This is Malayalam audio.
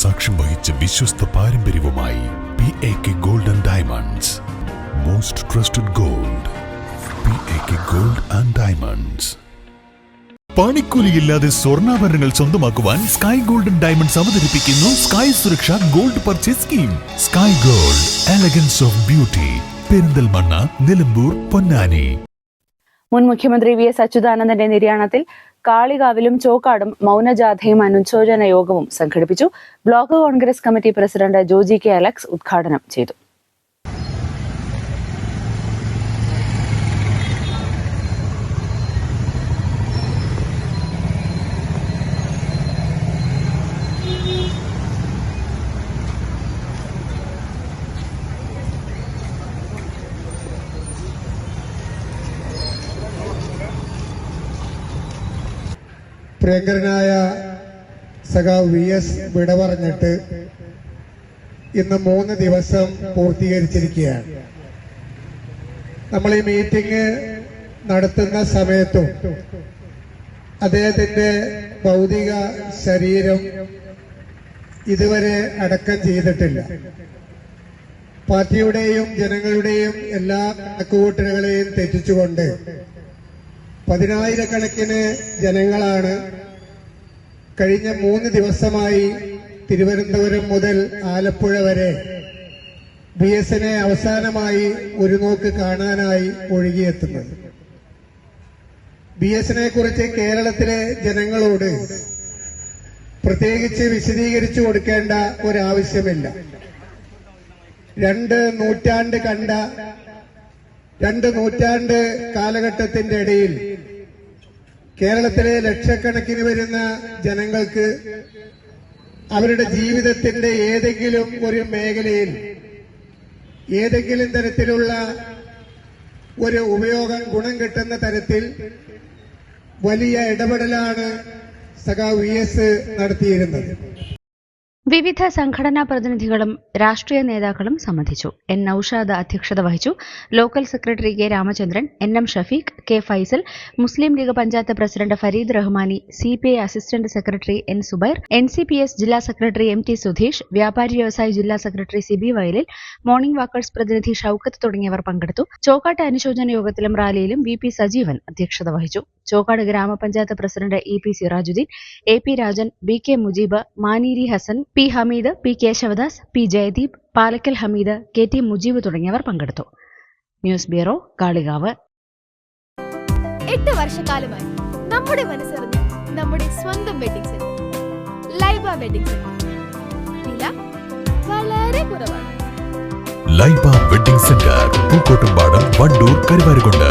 സാക്ഷ്യം വഹിച്ച വിശ്വസ്ത പാരമ്പര്യവുമായി P A K gold and diamonds most trusted gold P A K gold and diamonds പണിക്കൂലിയില്ലാതെ സ്വർണാഭരണങ്ങൾ സ്വന്തമാക്കുവാൻ സ്കൈ ഗോൾഡൻ ഡയമണ്ട്സ് അവതരിപ്പിക്കുന്നു sky Suraksha gold purchase scheme sky gold elegance of beauty Perinthalmanna Nilambur Ponnani. മുൻ മുഖ്യമന്ത്രി വി എസ് അച്യുതാനന്ദന്റെ നിര്യാണത്തിൽ കാളികാവിലും ചോക്കാടും മൗനജാഥയും അനുശോചന യോഗവും സംഘടിപ്പിച്ചു. Block Congress committee president Joji K Alex ഉദ്ഘാടനം ചെയ്തു. പ്രിയങ്കരനായ സഖാവ് വി എസ് വിട പറഞ്ഞിട്ട് ഇന്ന് മൂന്ന് ദിവസം പൂർത്തീകരിച്ചിരിക്കുകയാണ്. നമ്മൾ ഈ മീറ്റിംഗ് നടത്തുന്ന സമയത്തും അദ്ദേഹത്തിന്റെ ഭൗതിക ശരീരം ഇതുവരെ അടക്കം ചെയ്തിട്ടില്ല. പാർട്ടിയുടെയും ജനങ്ങളുടെയും എല്ലാ കണക്കുകൂട്ടലുകളെയും തെറ്റിച്ചുകൊണ്ട് പതിനായിരക്കണക്കിന് ജനങ്ങളാണ് കഴിഞ്ഞ മൂന്ന് ദിവസമായി തിരുവനന്തപുരം മുതൽ ആലപ്പുഴ വരെ ബി എസിനെ അവസാനമായി ഒരു നോക്ക് കാണാനായി ഒഴുകിയെത്തുന്നത്. ബി എസിനെ കുറിച്ച് കേരളത്തിലെ ജനങ്ങളോട് പ്രത്യേകിച്ച് വിശദീകരിച്ചു കൊടുക്കേണ്ട ഒരാവശ്യമില്ല. രണ്ട് നൂറ്റാണ്ട് കണ്ട രണ്ട് നൂറ്റാണ്ട് കാലഘട്ടത്തിന്റെ ഇടയിൽ കേരളത്തിലെ ലക്ഷക്കണക്കിന് വരുന്ന ജനങ്ങൾക്ക് അവരുടെ ജീവിതത്തിന്റെ ഏതെങ്കിലും ഒരു മേഖലയിൽ ഏതെങ്കിലും തരത്തിലുള്ള ഒരു ഉപയോഗം ഗുണം കിട്ടുന്ന തരത്തിൽ വലിയ ഇടപെടലാണ് സഖാവ് വി എസ് നടത്തിയിരുന്നത്. വിവിധ സംഘടനാ പ്രതിനിധികളും രാഷ്ട്രീയ നേതാക്കളും സംബന്ധിച്ചു. എൻ. നൌഷാദ് അധ്യക്ഷത വഹിച്ചു. Local secretary K. Ramachandran N. M. Shafeeq K. Faisal Muslim League panchayat president Fareed Rahmani C. P I assistant secretary N. Zubair N. C. P S ജില്ലാ സെക്രട്ടറി എം. ടി. സുധീഷ് വ്യാപാരി വ്യവസായി ജില്ലാ സെക്രട്ടറി സിബി വയലിൽ മോർണിംഗ് വാക്കേഴ്സ് പ്രതിനിധി ഷൌക്കത്ത് തുടങ്ങിയവർ പങ്കെടുത്തു. ചോക്കാട്ട് അനുശോചന യോഗത്തിലും റാലിയിലും വി. പി. സജീവൻ അധ്യക്ഷത വഹിച്ചു. ചോക്കാട് ഗ്രാമപഞ്ചായത്ത് president E. P. Sirajuddeen A. P. Rajan B. K. Mujeeb Maneeri Hasan P. Hameed P Keshavadas P Jayadeep Palakkal Hameed K T Mujeeb തുടങ്ങിയവർ പങ്കെടുത്തു. News bureau Kalikavu. എട്ട് വർഷക്കാലമായി നമ്മുടെ മനസ്സറിഞ്ഞ് നമ്മുടെ സ്വന്തം wedding centre Laiba wedding centre വില വളരെ കുറവാണ്. Laiba wedding centre Pookkottumpadam Wandoor Karuvarakundu.